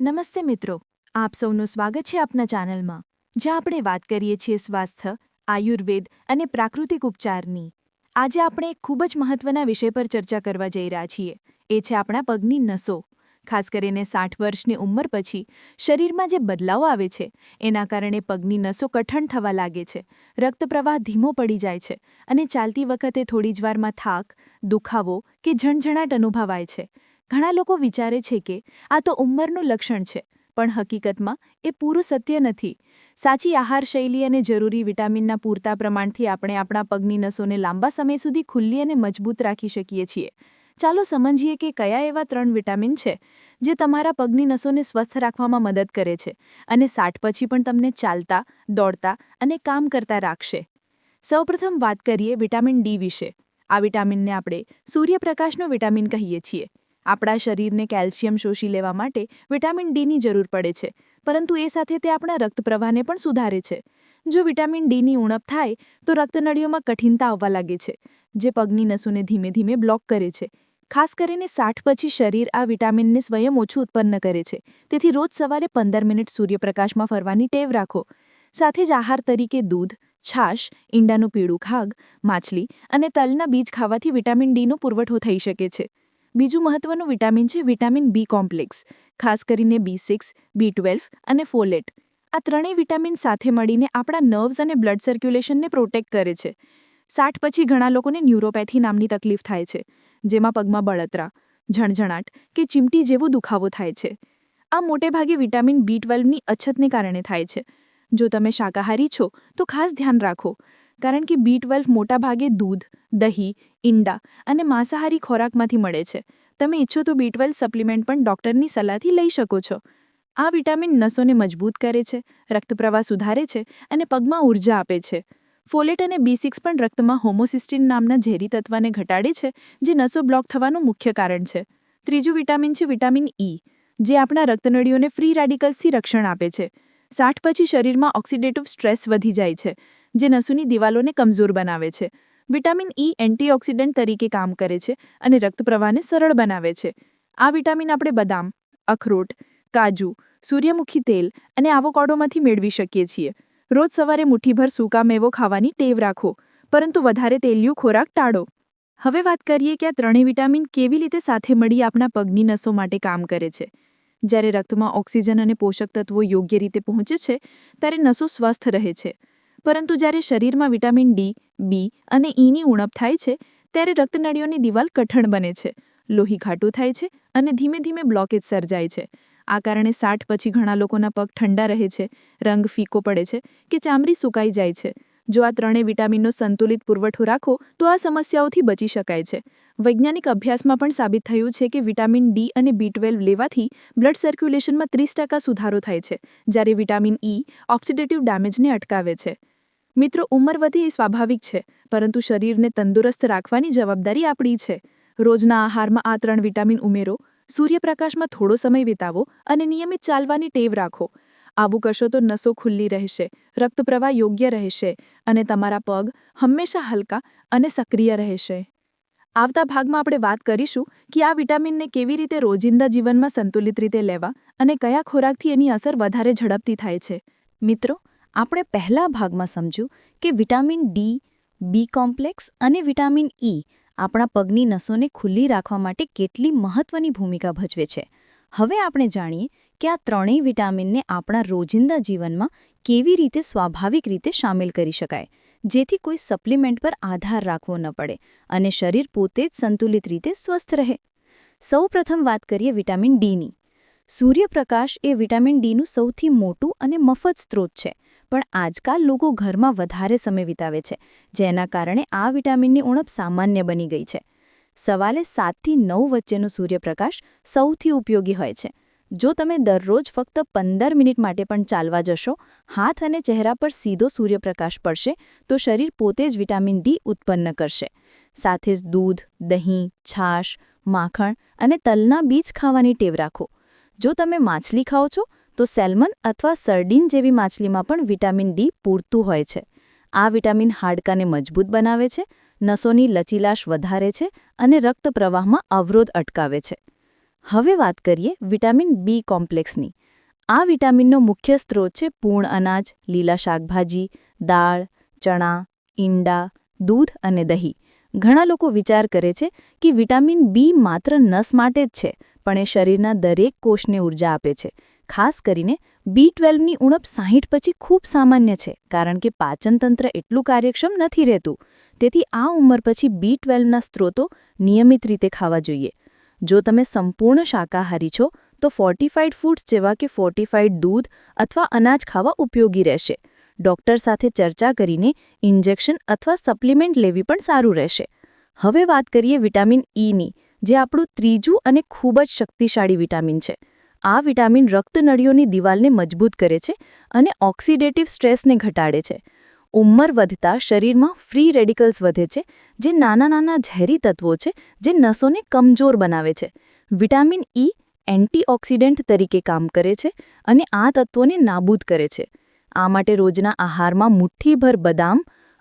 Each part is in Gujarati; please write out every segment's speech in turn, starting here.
નમસ્તે મિત્રો, આપ સૌનું સ્વાગત છે આપના ચેનલમાં, જ્યાં આપણે વાત કરીએ છીએ સ્વાસ્થ્ય, આયુર્વેદ અને પ્રાકૃતિક ઉપચારની. આજે આપણે એક ખૂબ જ મહત્વના વિષય પર ચર્ચા કરવા જઈ રહ્યા છીએ. એ છે આપણા પગની નસો. ખાસ કરીને સાઠ વર્ષની ઉંમર પછી શરીરમાં જે બદલાવ આવે છે, એના કારણે પગની નસો કઠણ થવા લાગે છે. રક્તપ્રવાહ ધીમો પડી જાય છે અને ચાલતી વખતે થોડી જ વારમાં થાક, દુખાવો કે ઝણઝણાટ અનુભવાય છે. ઘણા લોકો વિચારે છે કે આ તો ઉંમરનું લક્ષણ છે, પણ હકીકતમાં એ પૂરું સત્ય નથી. સાચી આહાર શૈલી અને જરૂરી વિટામિનના પૂરતા પ્રમાણથી આપણે આપણા પગની નસોને લાંબા સમય સુધી ખુલ્લી અને મજબૂત રાખી શકીએ છીએ. ચાલો સમજીએ કે કયા એવા ત્રણ વિટામિન છે, જે તમારા પગની નસોને સ્વસ્થ રાખવામાં મદદ કરે છે અને સાઠ પછી પણ તમને ચાલતા, દોડતા અને કામ કરતા રાખશે. સૌપ્રથમ વાત કરીએ વિટામિન ડી વિશે. આ વિટામિનને આપણે સૂર્યપ્રકાશનો વિટામિન કહીએ છીએ. આપણા શરીરને કેલ્શિયમ શોષી લેવા માટે વિટામિન ડીની જરૂર પડે છે, પરંતુ એ સાથે તે આપણા રક્ત પ્રવાહને પણ સુધારે છે. જો વિટામિન ડીની ઉણપ થાય, તો રક્તનળીઓમાં કઠિનતા આવવા લાગે છે, જે પગની નસોને ધીમે ધીમે બ્લોક કરે છે. ખાસ કરીને સાઠ પછી શરીર આ વિટામિનને સ્વયં ઓછું ઉત્પન્ન કરે છે, તેથી રોજ સવારે પંદર મિનિટ સૂર્યપ્રકાશમાં ફરવાની ટેવ રાખો. સાથે જ આહાર તરીકે દૂધ, છાશ, ઈંડાનું પીળું ખાગ, માછલી અને તલના બીજ ખાવાથી વિટામિન ડીનો પુરવઠો થઈ શકે છે. બીજું મહત્વનું વિટામિન છે વિટામિન બી કોમ્પ્લેક્સ, ખાસ કરીને બી સિક્સ, બી ટ્વેલ્વ અને ફોલેટ. આ ત્રણેય વિટામિન સાથે મળીને આપણા નર્વ્સ અને બ્લડ સર્ક્યુલેશનને પ્રોટેક્ટ કરે છે. સાઠ પછી ઘણા લોકોને ન્યુરોપેથી નામની તકલીફ થાય છે, જેમાં પગમાં બળતરા, ઝણઝણાટ કે ચીમટી જેવો દુખાવો થાય છે. આ મોટેભાગે વિટામિન બી ટ્વેલ્વની અછતને કારણે થાય છે. જો તમે શાકાહારી છો, તો ખાસ ધ્યાન રાખો. કારણ કે બી ટ્વેલ્વ મોટાભાગે દૂધ, દહીં, ઈંડા અને માંસાહારી ખોરાકમાંથી મળે છે. તમે ઈચ્છો તો બી ટ્વેલ્વ સપ્લિમેન્ટ પણ ડૉક્ટરની સલાહથી લઈ શકો છો. આ વિટામિન નસોને મજબૂત કરે છે રક્તપ્રવાહ સુધારે છે અને પગમાં ઊર્જા આપે છે. ફોલેટ અને બી સિક્સ પણ રક્તમાં હોમોસિસ્ટિન નામના ઝેરી તત્વને ઘટાડે છે, જે નસો બ્લોક થવાનું મુખ્ય કારણ છે. ત્રીજું વિટામિન છે વિટામિન ઈ, જે આપણા રક્તનળીઓને ફ્રી રેડિકલ્સથી રક્ષણ આપે છે. સાઠ પછી શરીરમાં ઓક્સિડેટિવ સ્ટ્રેસ વધી જાય છે. જે નસોની દિવાલોને કમજોર બનાવે છે. વિટામિન ઈ એન્ટીઓક્સિડન્ટ તરીકે કામ કરે છે અને રક્તપ્રવાહને સરળ બનાવે છે. આ વિટામિન આપણે બદામ, અખરોટ, કાજુ, સૂર્યમુખી તેલ અને આવોકાડોમાંથી મેળવી શકીએ છીએ. રોજ સવારે મુઠ્ઠીભર સૂકા મેવો ખાવાની ટેવ રાખો, પરંતુ વધારે તેલિયું ખોરાક ટાળો. હવે વાત કરીએ કે આ ત્રણેય વિટામિન કેવી રીતે સાથે મળી આપણા પગની નસો માટે કામ કરે છે. જ્યારે રક્તમાં ઓક્સિજન અને પોષક તત્વો યોગ્ય રીતે પહોંચે છે, ત્યારે નસો સ્વસ્થ રહે છે. પરંતુ જ્યારે શરીરમાં વિટામિન ડી, બી અને ઈની ઉણપ થાય છે, ત્યારે રક્તનળીઓની દિવાલ કઠણ બને છે. લોહી ઘાટું થાય છે અને ધીમે ધીમે બ્લોકેજ સર્જાય છે. આ કારણે સાઠ પછી ઘણા લોકોના પગ ઠંડા રહે છે, રંગ ફીકો પડે છે કે ચામડી સુકાઈ જાય છે. જો આ ત્રણેય વિટામિનનો સંતુલિત પુરવઠો રાખો, તો આ સમસ્યાઓથી બચી શકાય છે. વૈજ્ઞાનિક અભ્યાસમાં પણ સાબિત થયું છે કે વિટામિન ડી અને બી ટ્વેલ્વ લેવાથી બ્લડ સર્ક્યુલેશનમાં ત્રીસ સુધારો થાય છે, જ્યારે વિટામિન ઈ ઓક્સિડેટિવ ડેમેજને અટકાવે છે. મિત્રો, ઉંમર વધે એ સ્વાભાવિક છે, પરંતુ શરીરને તંદુરસ્ત રાખવાની જવાબદારી આપણી છે. રોજના આહારમાં આ ત્રણ વિટામિન ઉમેરો, સૂર્યપ્રકાશમાં થોડો સમય વિતાવો અને નિયમિત ચાલવાની ટેવ રાખો. આવું કરશો તો નસો ખુલ્લી રહેશે રક્તપ્રવાહ યોગ્ય રહેશે અને તમારા પગ હંમેશા હલકા અને સક્રિય રહેશે. આવતા ભાગમાં આપણે વાત કરીશું કે આ વિટામિનને કેવી રીતે રોજિંદા જીવનમાં સંતુલિત રીતે લેવા અને કયા ખોરાકથી એની અસર વધારે ઝડપથી થાય છે. મિત્રો આપણે પહેલા ભાગમાં સમજ્યું કે વિટામિન ડી બી કોમ્પ્લેક્સ અને વિટામિન ઈ આપણા પગની નસોને ખુલ્લી રાખવા માટે કેટલી મહત્વની ભૂમિકા ભજવે છે. હવે આપણે જાણીએ કે આ ત્રણેય વિટામિનને આપણા રોજિંદા જીવનમાં કેવી રીતે સ્વાભાવિક રીતે સામેલ કરી શકાય, જેથી કોઈ સપ્લિમેન્ટ પર આધાર રાખવો ન પડે અને શરીર પોતે જ સંતુલિત રીતે સ્વસ્થ રહે. સૌપ્રથમ વાત કરીએ વિટામિન ડીની સૂર્યપ્રકાશ એ વિટામિન ડીનું સૌથી મોટું અને મફત સ્ત્રોત છે. પણ આજકાલ લોકો ઘરમાં વધારે સમય વિતાવે છે, જેના કારણે આ વિટામિનની ઉણપ સામાન્ય બની ગઈ છે. સવારે સાતથી નવ વચ્ચેનો સૂર્યપ્રકાશ સૌથી ઉપયોગી હોય છે. જો તમે દરરોજ ફક્ત પંદર મિનિટ માટે પણ ચાલવા જશો, હાથ અને ચહેરા પર સીધો સૂર્યપ્રકાશ પડશે, તો શરીર પોતે જ વિટામિન ડી ઉત્પન્ન કરશે. સાથે જ દૂધ, દહીં, છાશ, માખણ અને તલના બીજ ખાવાની ટેવ રાખો. જો તમે માછલી ખાઓ છો તો સેલ્મન અથવા સર્ડીન જેવી માછલીમાં પણ વિટામિન ડી પૂરતું હોય છે. આ વિટામિન હાડકાને મજબૂત બનાવે છે, નસોની લચીલાશ વધારે છે અને રક્ત પ્રવાહમાં અવરોધ અટકાવે છે. હવે વાત કરીએ વિટામિન બી કોમ્પ્લેક્સની. આ વિટામિનનો મુખ્ય સ્ત્રોત છે પૂર્ણ અનાજ, લીલા શાકભાજી, દાળ, ચણા, ઈંડા, દૂધ અને દહીં. ઘણા લોકો વિચાર કરે છે કે વિટામિન બી માત્ર નસ માટે જ છે, પણ એ શરીરના દરેક કોષને ઊર્જા આપે છે. ખાસ કરીને બી ટ્વેલ્વની ઉણપ સાહીઠ પછી ખૂબ સામાન્ય છે, કારણ કે પાચનતંત્ર એટલું કાર્યક્ષમ નથી રહેતું. તેથી આ ઉંમર પછી બી ટ્વેલ્વના સ્ત્રોતો નિયમિત રીતે ખાવા જોઈએ. જો તમે સંપૂર્ણ શાકાહારી છો, તો ફોર્ટિફાઈડ ફૂડ્સ જેવા કે ફોર્ટિફાઈડ દૂધ અથવા અનાજ ખાવા ઉપયોગી રહેશે. ડોક્ટર સાથે ચર્ચા કરીને ઇન્જેક્શન અથવા સપ્લિમેન્ટ લેવી પણ સારું રહેશે. હવે વાત કરીએ વિટામિન ઈની જે આપણું ત્રીજું અને ખૂબ જ શક્તિશાળી વિટામિન છે. આ વિટામિન રક્તનળીઓની દિવાલને મજબૂત કરે છે અને ઓક્સિડેટિવ સ્ટ્રેસને ઘટાડે છે. ઉંમર વધતા શરીરમાં ફ્રી રેડિકલ્સ વધે છે, જે નાના નાના ઝેરી તત્વો છે, જે નસોને કમજોર બનાવે છે. વિટામિન ઈ એન્ટીઓક્સિડન્ટ તરીકે કામ કરે છે અને આ તત્વોને નાબૂદ કરે છે. આ માટે રોજના આહારમાં મુઠ્ઠીભર બદામ,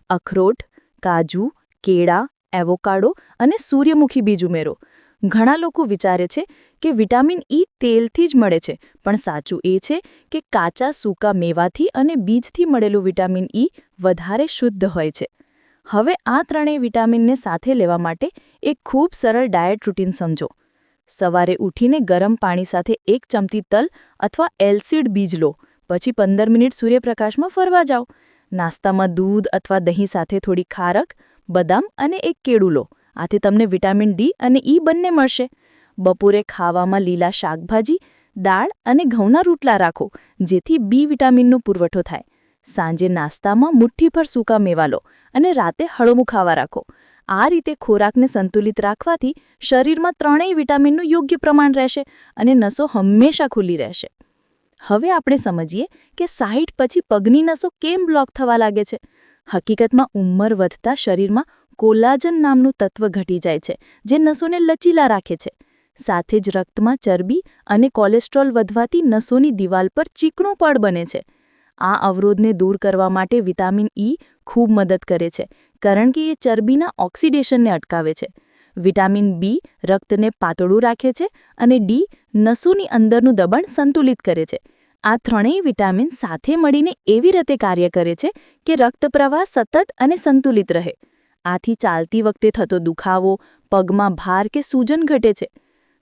અખરોટ, કાજુ, કેળા, એવોકાડો અને સૂર્યમુખી બીજ ઉમેરો. ઘણા લોકો વિચારે છે કે વિટામિન ઈ તેલથી જ મળે છે, પણ સાચું એ છે કે કાચા સૂકા મેવાથી અને બીજથી મળેલું વિટામિન ઈ વધારે શુદ્ધ હોય છે. હવે આ ત્રણેય વિટામિનને સાથે લેવા માટે એક ખૂબ સરળ ડાયટ રૂટીન સમજો. સવારે ઉઠીને ગરમ પાણી સાથે એક ચમચી તલ અથવા એલસીડ બીજ લો, પછી પંદર મિનિટ સૂર્યપ્રકાશમાં ફરવા જાઓ. નાસ્તામાં દૂધ અથવા દહીં સાથે થોડી ખારક, બદામ અને એક કેળું લો. આથી તમને વિટામિન ડી અને ઈ બંને મળશે. બપોરે ખાવામાં લીલા શાકભાજી, દાળ અને ઘઉંના રોટલા રાખો, જેથી બી વિટામિનનો પુરવઠો થાય. સાંજે નાસ્તામાં મુઠ્ઠીભર સૂકા મેવા લો અને રાતે હળવું ખાવા રાખો. આ રીતે ખોરાકને સંતુલિત રાખવાથી શરીરમાં ત્રણેય વિટામિનનું યોગ્ય પ્રમાણ રહેશે અને નસો હંમેશા ખુલ્લી રહેશે. હવે આપણે સમજીએ કે સાહીઠ પછી પગની નસો કેમ બ્લોક થવા લાગે છે. હકીકતમાં ઉંમર વધતા શરીરમાં કોલાજન નામનું તત્વ ઘટી જાય છે, જે નસોને લચીલા રાખે છે. સાથે જ રક્તમાં ચરબી અને કોલેસ્ટ્રોલ વધવાથી નસોની દિવાલ પર ચીકણું પડ બને છે. આ અવરોધને દૂર કરવા માટે વિટામિન ઈ ખૂબ મદદ કરે છે, કારણ કે એ ચરબીના ઓક્સિડેશનને અટકાવે છે. વિટામિન બી રક્તને પાતળું રાખે છે અને ડી નસોની અંદરનું દબાણ સંતુલિત કરે છે. આ ત્રણેય વિટામિન સાથે મળીને એવી રીતે કાર્ય કરે છે કે રક્તપ્રવાહ સતત અને સંતુલિત રહે. આથી ચાલતી વખતે થતો દુખાવો, પગમાં ભાર કે સૂજન ઘટે છે.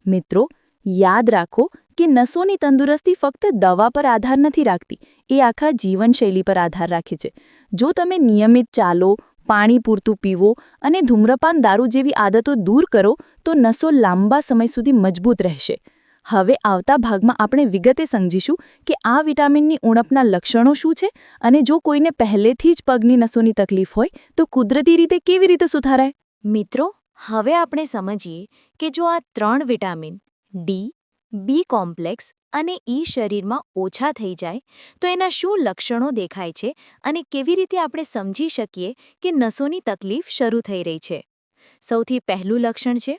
મિત્રો, યાદ રાખો કે નસોની તંદુરસ્તી ફક્ત દવા પર આધાર નથી રાખતી, એ આખા જીવનશૈલી પર આધાર રાખે છે. જો તમે નિયમિત ચાલો, પાણી પૂરતું પીવો અને ધૂમ્રપાન દારૂ જેવી આદતો દૂર કરો, તો નસો લાંબા સમય સુધી મજબૂત રહેશે. હવે આવતા ભાગમાં આપણે વિગતે સમજીશું કે આ વિટામિનની ઉણપના લક્ષણો શું છે અને જો કોઈને પહેલેથી જ પગની નસોની તકલીફ હોય, તો કુદરતી રીતે કેવી રીતે સુધારાય? મિત્રો, હવે આપણે સમજીએ કે જો આ ત્રણ વિટામિન ડી બી કોમ્પ્લેક્સ અને ઈ શરીરમાં ઓછા થઈ જાય, તો એના શું લક્ષણો દેખાય છે અને કેવી રીતે આપણે સમજી શકીએ કે નસોની તકલીફ શરૂ થઈ રહી છે? સૌથી પહેલું લક્ષણ છે,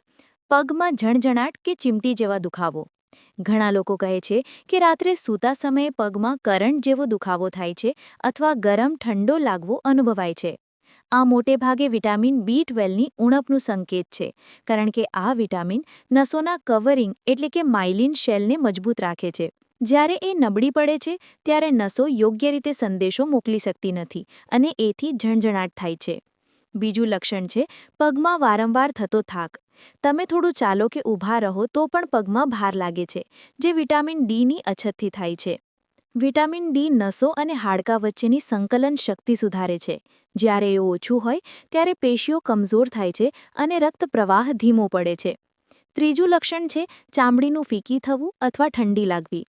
પગમાં ઝણઝણાટ કે ચીમટી જેવા દુખાવો. ઘણા લોકો કહે છે કે રાત્રે સૂતા સમયે પગમાં કરંટ જેવો દુખાવો થાય છે અથવા ગરમ ઠંડો લાગવો અનુભવાય છે. આ મોટે ભાગે વિટામિન બી ટ્વેલ્વની ઉણપનું સંકેત છે, કારણ કે આ વિટામિન નસોના કવરિંગ એટલે કે માઇલિન શેલને મજબૂત રાખે છે. જ્યારે એ નબળી પડે છે, ત્યારે નસો યોગ્ય રીતે સંદેશો મોકલી શકતી નથી અને એથી ઝણઝણાટ થાય છે. બીજું લક્ષણ છે, પગમાં વારંવાર થતો થાક. તમે થોડું ચાલો કે ઊભા રહો તો પણ પગમાં ભાર લાગે છે, જે વિટામિન ડીની અછતથી થાય છે. વિટામિન ડી નસો અને હાડકાં વચ્ચેની સંકલન શક્તિ સુધારે છે. જ્યારે એ ઓછું હોય, ત્યારે પેશીઓ કમજોર થાય છે અને રક્ત પ્રવાહ ધીમો પડે છે. ત્રીજું લક્ષણ છે ચામડીનું ફીકી થવું અથવા ઠંડી લાગવી.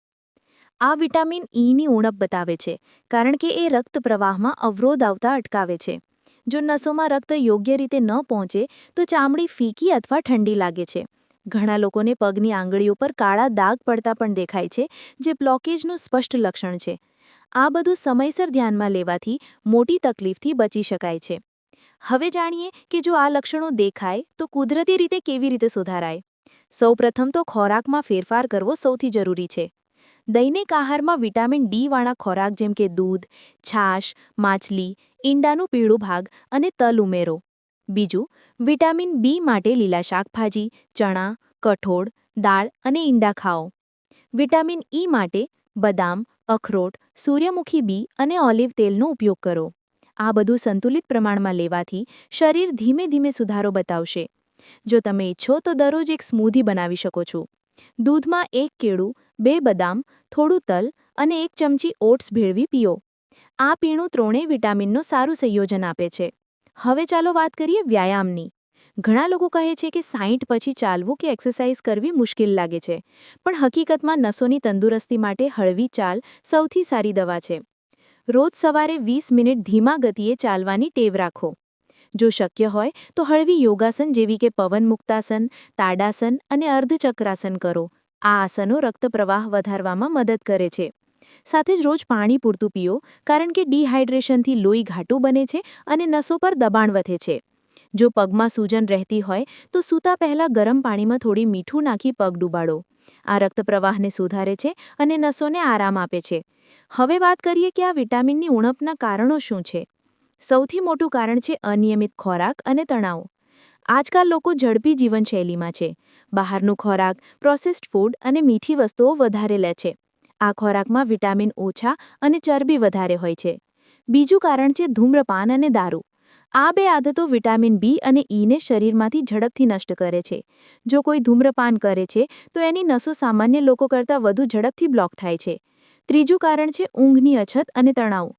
આ વિટામિન ઈની ઉણપ બતાવે છે, કારણ કે એ રક્ત પ્રવાહમાં અવરોધ આવતા અટકાવે છે. જો નસોમાં રક્ત યોગ્ય રીતે ન પહોંચે, તો ચામડી ફીકી અથવા ઠંડી લાગે છે. ઘણા લોકોને પગની આંગળીઓ પર કાળા દાગ પડતા પણ દેખાય છે, જે બ્લોકેજનું સ્પષ્ટ લક્ષણ છે. આ બધું સમયસર ધ્યાનમાં લેવાથી મોટી તકલીફથી બચી શકાય છે. હવે જાણીએ કે જો આ લક્ષણો દેખાય, તો કુદરતી રીતે કેવી રીતે સુધારાય? સૌપ્રથમ તો ખોરાકમાં ફેરફાર કરવો સૌથી જરૂરી છે. દૈનિક આહારમાં વિટામિન ડી વાળા ખોરાક જેમ કે દૂધ, છાશ, માછલી, ઈંડાનું પીળું ભાગ અને તલ ઉમેરો. બીજું, વિટામિન બી માટે લીલા શાકભાજી, ચણા, કઠોળ, દાળ અને ઈંડા ખાઓ. વિટામિન ઈ માટે બદામ, અખરોટ, સૂર્યમુખી બી અને ઓલિવ તેલનો ઉપયોગ કરો. આ બધું સંતુલિત પ્રમાણમાં લેવાથી શરીર ધીમે ધીમે સુધારો બતાવશે. જો તમે ઈચ્છો તો દરરોજ એક સ્મૂધી બનાવી શકો છો. દૂધમાં એક કેળું, બે બદામ, થોડું તલ અને એક ચમચી ઓટ્સ ભેળવી પીઓ. આ પીણું ત્રણેય વિટામિનનું સારું સંયોજન આપે છે. હવે ચાલો વાત કરીએ વ્યાયામની. ઘણા લોકો કહે છે કે સાઈઠ પછી ચાલવું કે એક્સરસાઇઝ કરવી મુશ્કેલ લાગે છે, પણ હકીકતમાં નસોની તંદુરસ્તી માટે હળવી ચાલ સૌથી સારી દવા છે. રોજ સવારે વીસ મિનિટ ધીમા ગતિએ ચાલવાની ટેવ રાખો. જો શક્ય હોય, તો હળવી યોગાસન જેવી કે પવન મુક્તાસન તાડાસન અને અર્ધચક્રાસન કરો. આ આસનો રક્તપ્રવાહ વધારવામાં મદદ કરે છે. સાથે જ રોજ પાણી પૂરતું પીઓ, કારણ કે ડિહાઇડ્રેશનથી લોહી ઘાટું બને છે અને નસો પર દબાણ વધે છે. જો પગમાં સૂજન રહેતી હોય, તો સૂતા પહેલાં ગરમ પાણીમાં થોડી મીઠું નાખી પગ ડૂબાડો. આ રક્તપ્રવાહને સુધારે છે અને નસોને આરામ આપે છે. હવે વાત કરીએ કે આ વિટામિનની ઉણપના કારણો શું છે. સૌથી મોટું કારણ છે અનિયમિત ખોરાક અને તણાવ. આજકાલ લોકો ઝડપી જીવનશૈલીમાં છે. બહારનું ખોરાક પ્રોસેસ્ડ ફૂડ અને મીઠી વસ્તુઓ વધારે લે છે. આ ખોરાકમાં વિટામિન ઓછા અને ચરબી વધારે હોય છે. બીજું કારણ છે ધૂમ્રપાન અને દારૂ. આ બે આદતો વિટામિન બી અને ઈને શરીરમાંથી ઝડપથી નષ્ટ કરે છે. જો કોઈ ધૂમ્રપાન કરે છે, તો એની નસો સામાન્ય લોકો કરતાં વધુ ઝડપથી બ્લોક થાય છે. ત્રીજું કારણ છે ઊંઘની અછત અને તણાવ.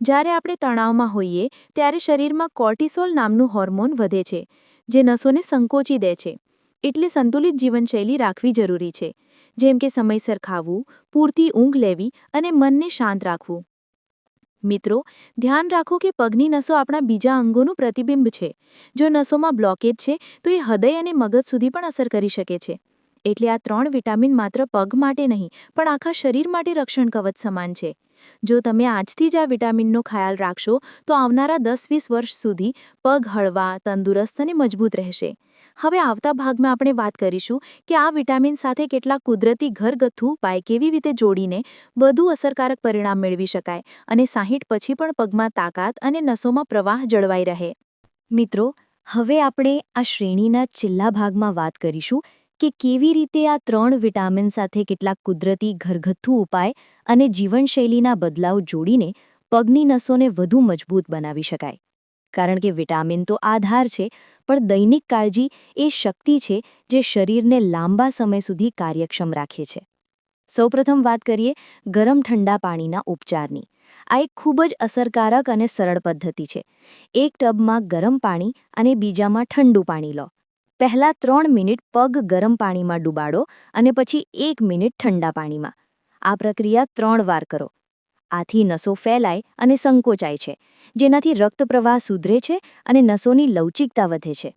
જ્યારે આપણે તણાવમાં હોઈએ, ત્યારે શરીરમાં કોર્ટિસોલ નામનું હોર્મોન વધે છે, જે નસોને સંકોચી દે છે. એટલે સંતુલિત જીવનશૈલી રાખવી જરૂરી છે. જેમ કે સમયસર ખાવું, પૂરતી ઊંઘ લેવી અને મનને શાંત રાખવું. મિત્રો, ધ્યાન રાખો કે પગની નસો આપણા બીજા અંગોનું પ્રતિબિંબ છે. જો નસોમાં બ્લોકેજ છે, તો એ હૃદય અને મગજ સુધી પણ અસર કરી શકે છે. એટલે આ ત્રણ વિટામિન માત્ર પગ માટે નહીં, પણ આખા શરીર માટે રક્ષણ કવચ સમાન છે. જો તમે આજથી જ આ વિટામિનનો ખ્યાલ રાખશો, તો આવનારા દસ વીસ વર્ષ સુધી પગ હળવા, તંદુરસ્ત અને મજબૂત રહેશે. હવે આવતા ભાગમાં આપણે વાત કરીશું કે આ વિટામિન સાથે કેટલાક કુદરતી ઘરગથ્થુ ઉપાય કેવી રીતે જોડીને વધુ અસરકારક પરિણામ મેળવી શકાય અને સાહીઠ પછી પણ પગમાં તાકાત અને નસોમાં પ્રવાહ જળવાઈ રહે. મિત્રો, હવે આપણે આ શ્રેણીના છેલ્લા ભાગમાં વાત કરીશું કે કેવી રીતે આ ત્રણ વિટામિન સાથે કેટલાક કુદરતી ઘરગથ્થુ ઉપાય અને જીવનશૈલીના બદલાવ જોડીને પગની નસોને વધુ મજબૂત બનાવી શકાય? કારણ કે વિટામિન તો આધાર છે, પણ દૈનિક કાળજી એ શક્તિ છે જે શરીરને લાંબા સમય સુધી કાર્યક્ષમ રાખે છે. સૌપ્રથમ વાત કરીએ ગરમ ઠંડા પાણીના ઉપચારની. આ એક ખૂબ જ અસરકારક અને સરળ પદ્ધતિ છે. એક ટબમાં ગરમ પાણી અને બીજામાં ઠંડુ પાણી લો. પહેલા ત્રણ મિનિટ પગ ગરમ પાણીમાં ડૂબાડો અને પછી એક મિનિટ ઠંડા પાણીમાં. આ પ્રક્રિયા ત્રણ વાર કરો. આથી નસો ફેલાય અને સંકોચાય છે, જેનાથી રક્તપ્રવાહ સુધરે છે અને નસોની લવચિકતા વધે છે.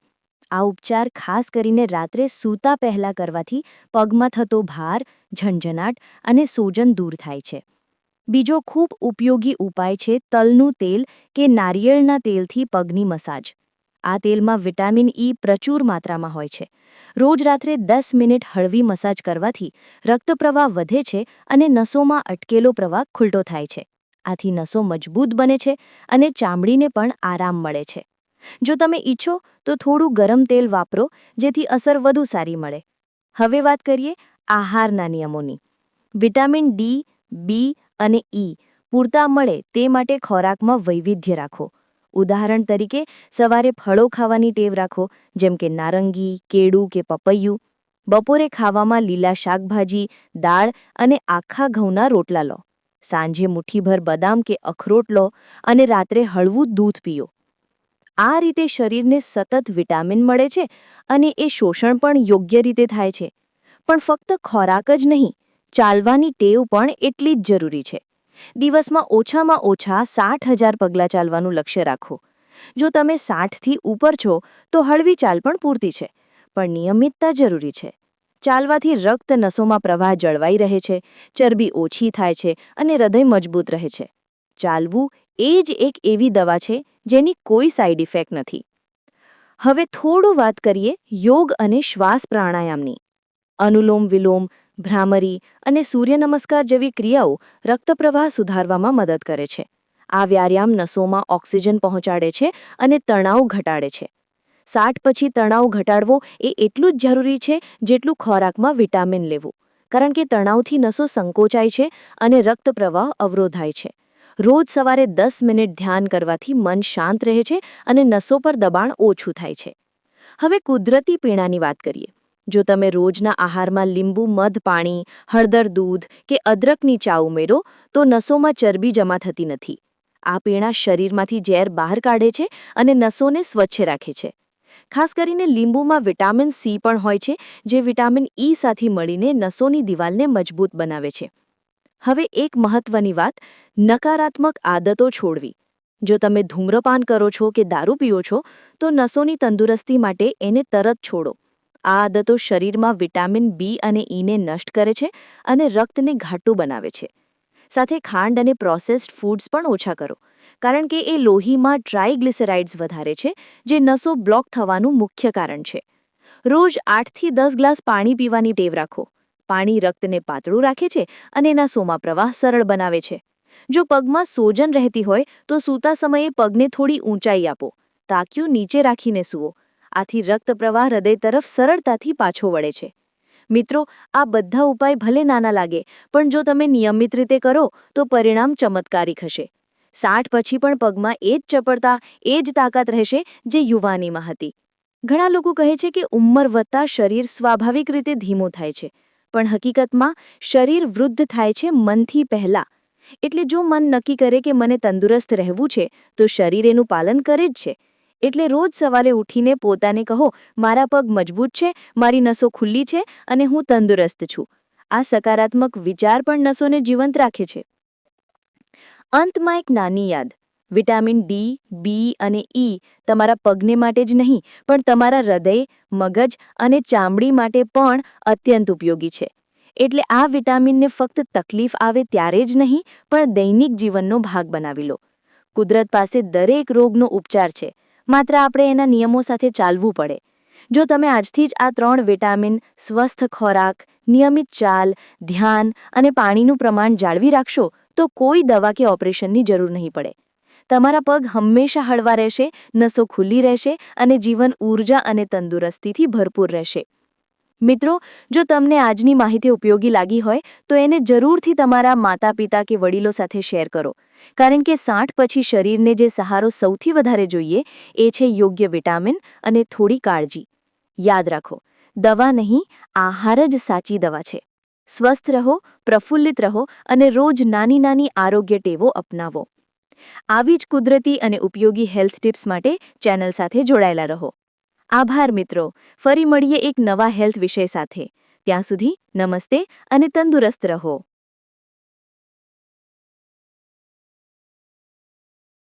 આ ઉપચાર ખાસ કરીને રાત્રે સૂતા પહેલાં કરવાથી પગમાં થતો ભાર, ઝંઝનાટ અને સોજન દૂર થાય છે. બીજો ખૂબ ઉપયોગી ઉપાય છે તલનું તેલ કે નારિયેળના તેલથી પગની મસાજ. આ તેલમાં વિટામિન ઈ પ્રચુર માત્રામાં હોય છે. રોજ રાત્રે દસ મિનિટ હળવી મસાજ કરવાથી રક્તપ્રવાહ વધે છે અને નસોમાં અટકેલો પ્રવાહ ખુલ્ટો થાય છે. આથી નસો મજબૂત બને છે અને ચામડીને પણ આરામ મળે છે. જો તમે ઈચ્છો તો થોડું ગરમ તેલ વાપરો, જેથી અસર વધુ સારી મળે. હવે વાત કરીએ આહારના નિયમોની. વિટામિન ડી બી અને ઈ પૂરતા મળે તે માટે ખોરાકમાં વૈવિધ્ય રાખો. ઉદાહરણ તરીકે, સવારે ફળો ખાવાની ટેવ રાખો, જેમ કે નારંગી, કેળું કે પપૈયું. બપોરે ખાવામાં લીલા શાકભાજી, દાળ અને આખા ઘઉંના રોટલા લો. સાંજે મુઠ્ઠીભર બદામ કે અખરોટ લો અને રાત્રે હળવું દૂધ પીઓ. આ રીતે શરીરને સતત વિટામિન મળે છે અને એ શોષણ પણ યોગ્ય રીતે થાય છે. પણ ફક્ત ખોરાક જ નહીં, ચાલવાની ટેવ પણ એટલી જ જરૂરી છે. દિવસમાં ઓછામાં ઓછા સાઠ હજાર પગલાં ચાલવાનું લક્ષ્ય રાખો. જો તમે સાઠથી ઉપર છો, તો હળવી ચાલ પણ પૂરતી છે, પણ નિયમિતતા જરૂરી છે. ચાલવાથી રક્ત નસોમાં પ્રવાહ જળવાઈ રહે છે, ચરબી ઓછી થાય છે અને હૃદય મજબૂત રહે છે. ચાલવું એ જ એક એવી દવા છે, જેની કોઈ સાઇડ ઇફેક્ટ નથી. હવે થોડું વાત કરીએ યોગ અને શ્વાસ પ્રાણાયામની. અનુલોમ વિલોમ ભ્રામરી અને સૂર્યનમસ્કાર જેવી ક્રિયાઓ રક્તપ્રવાહ સુધારવામાં મદદ કરે છે. આ વ્યાયામ નસોમાં ઓક્સિજન પહોંચાડે છે અને તણાવ ઘટાડે છે. સાઠ પછી તણાવ ઘટાડવો એ એટલું જ જરૂરી છે જેટલું ખોરાકમાં વિટામિન લેવું. કારણ કે તણાવથી નસો સંકોચાય છે અને રક્તપ્રવાહ અવરોધાય છે. રોજ સવારે દસ મિનિટ ધ્યાન કરવાથી મન શાંત રહે છે અને નસો પર દબાણ ઓછું થાય છે. હવે કુદરતી પીણાની વાત કરીએ. જો તમે રોજના આહારમાં લીંબુ, મધ, પાણી, હળદર, દૂધ કે અદરકની ચા ઉમેરો, તો નસોમાં ચરબી જમા થતી નથી. આ પીણા શરીરમાંથી ઝેર બહાર કાઢે છે અને નસોને સ્વચ્છ રાખે છે. ખાસ કરીને લીંબુમાં વિટામિન સી પણ હોય છે, જે વિટામિન ઈ સાથે મળીને નસોની દિવાલને મજબૂત બનાવે છે. હવે એક મહત્વની વાત, નકારાત્મક આદતો છોડવી. જો તમે ધૂમ્રપાન કરો છો કે દારૂ પીઓ છો, તો નસોની તંદુરસ્તી માટે એને તરત છોડો. આ આદતો શરીરમાં વિટામિન બી અને ઈને નષ્ટ કરે છે અને રક્તને ઘાટું બનાવે છે. સાથે ખાંડ અને પ્રોસેસ્ડ ફૂડ્સ પણ ઓછા કરો, કારણ કે એ લોહીમાં ટ્રાઇગ્લિસરાઇડ્સ વધારે છે, જે નસો બ્લોક થવાનું મુખ્ય કારણ છે. રોજ આઠથી દસ ગ્લાસ પાણી પીવાની ટેવ રાખો. પાણી રક્તને પાતળું રાખે છે અને એના સોમાં પ્રવાહ સરળ બનાવે છે. જો પગમાં સોજન રહેતી હોય, તો સૂતા સમયે પગને થોડી ઊંચાઈ આપો. તાક્યું નીચે રાખીને સૂવો. આથી રક્ત પ્રવાહ હૃદય તરફ સરળતાથી પાછો વળે છે. મિત્રો, આ બધા ઉપાય ભલે નાના લાગે, પણ જો તમે નિયમિત રીતે કરો, તો પરિણામ ચમત્કારિક હશે સાઠ પછી પણ પગમાં એ જ ચપળતા, એ જ તાકાત રહેશે જે યુવાનીમાં હતી. ઘણા લોકો કહે છે કે ઉંમર વધતા શરીર સ્વાભાવિક રીતે ધીમું થાય છે, પણ હકીકતમાં શરીર વૃદ્ધ થાય છે મનથી પહેલાં. એટલે જો મન નક્કી કરે કે મને તંદુરસ્ત રહેવું છે, તો શરીર એનું પાલન કરે જ છે. એટલે રોજ સવારે ઉઠીને પોતાને કહો, મારા પગ મજબૂત છે, મારી નસો ખુલ્લી છે અને હું તંદુરસ્ત છું. આ સકારાત્મક વિચાર પણ નસોને જીવંત રાખે છે. અંતમાં એક નાની યાદ. વિટામિન ડી બી અને ઈ તમારા પગને માટે જ નહીં, પણ તમારા હૃદય, મગજ અને ચામડી માટે પણ અત્યંત ઉપયોગી છે. એટલે આ વિટામિનને ફક્ત તકલીફ આવે ત્યારે જ નહીં, પણ દૈનિક જીવનનો ભાગ બનાવી લો. કુદરત પાસે દરેક રોગનો ઉપચાર છે. માત્ર આપણે એના નિયમો સાથે ચાલવું પડે. જો તમે આજથી જ આ ત્રણ વિટામિન, સ્વસ્થ ખોરાક, નિયમિત ચાલ, ધ્યાન અને પાણીનું પ્રમાણ જાળવી રાખશો, તો કોઈ દવા કે ઓપરેશનની જરૂર નહીં પડે. તમારા પગ હંમેશા હળવા રહેશે, નસો ખુલ્લી રહેશે અને જીવન ઊર્જા અને તંદુરસ્તીથી ભરપૂર રહેશે. મિત્રો, જો તમને આજની માહિતી ઉપયોગી લાગી હોય, તો એને જરૂરથી તમારા માતા પિતા કે વડીલો સાથે શેર કરો. કારણ કે સાઠ પછી શરીરને જે સહારો સૌથી વધારે જોઈએ, એ છે યોગ્ય વિટામિન અને થોડી કાળજી. યાદ રાખો, દવા નહીં, આહાર જ સાચી દવા છે. સ્વસ્થ રહો, પ્રફુલ્લિત રહો અને રોજ નાની નાની આરોગ્ય ટેવો અપનાવો. આવી જ કુદરતી અને ઉપયોગી હેલ્થ ટિપ્સ માટે ચેનલ સાથે જોડાયેલા રહો. આભાર મિત્રો. ફરી મળીએ એક નવા હેલ્થ વિષય સાથે. ત્યાં સુધી નમસ્તે અને તંદુરસ્ત રહો.